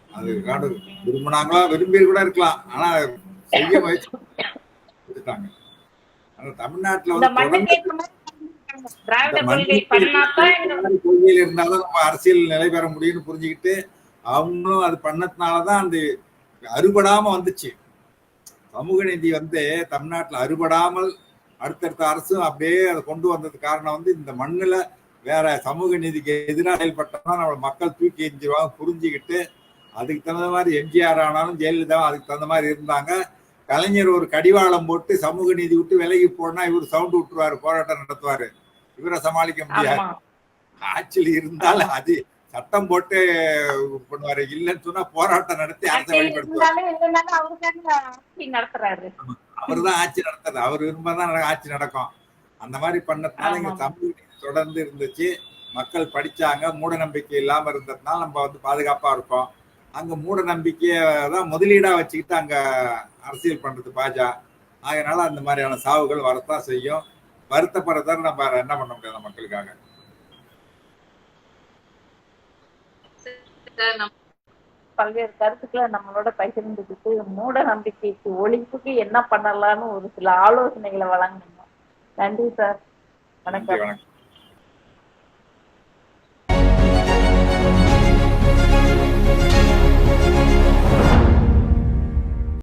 அது காடு. விரும்பினாங்களா? விரும்பி கூட இருக்கலாம். ஆனா செய்ய முயற்சி விட்டுட்டாங்க ஆனா தமிழ்நாட்டுல வந்து கொள்கையில் இருந்தாதான் நம்ம அரசியல் நிலை பெற முடியும்னு புரிஞ்சுக்கிட்டு அவங்களும் அது பண்ணதுனாலதான் அந்த அறுபடாம வந்துச்சு. சமூக நீதி வந்து தமிழ்நாட்டுல அறுபடாமல் அடுத்தடுத்த அரசும் அப்படியே அதை கொண்டு வந்தது காரணம் வந்து இந்த மண்ணுல வேற சமூக நீதிக்கு எதிராக செயல்பட்டோம்னா நம்ம மக்கள் தூக்கி எஞ்சிருவாங்க புரிஞ்சுக்கிட்டு அதுக்கு தகுந்த மாதிரி எம்ஜிஆர் ஆனாலும் ஜெயலலிதா அதுக்கு தகுந்த மாதிரி இருந்தாங்க. கலைஞர் ஒரு கடிவாளம் போட்டு சமூக நீதி விட்டு விலகி போனா இவர் சவுண்ட் விட்டுருவாரு போராட்டம் நடத்துவாரு. இவரை சமாளிக்க முடியாது. ஆட்சியில் இருந்தாலும் அது சட்டம் போட்டு பண்ணுவாரு. இல்லைன்னு சொன்னா போராட்டம் நடத்தி அரசை ஆட்சி வழிபடுத்துவார். ஆட்சி அவர் தான் ஆட்சி நடத்துறது. அவர் விரும்பதான் ஆட்சி நடக்கும். அந்த மாதிரி பண்ணதுனால இங்க ஆமா. தொடர்ந்து இருந்துச்சு. மக்கள் படிச்சாங்க. மூட நம்பிக்கை இல்லாம இருந்ததுனால நம்ம வந்து பாதுகாப்பா இருக்கோம். அங்க மூட நம்பிக்கையை தான் முதலீடா வச்சுக்கிட்டு அங்க அரசியல் பண்றது பாஜக அதனால அந்த மாதிரியான சாவுகள் வரத்தான் செய்யும். வருத்தப்படுறத நம்ம என்ன பண்ண முடியாது மக்களுக்காக. பல்வேறு கருத்துக்களை நம்மளோட பகிர்ந்துக்கிட்டு மூட நம்பிக்கைக்கு ஒழிப்புக்கு என்ன பண்ணலாம்னு ஒரு சில ஆலோசனைகளை வழங்கணும் நன்றி சார். வணக்கம்.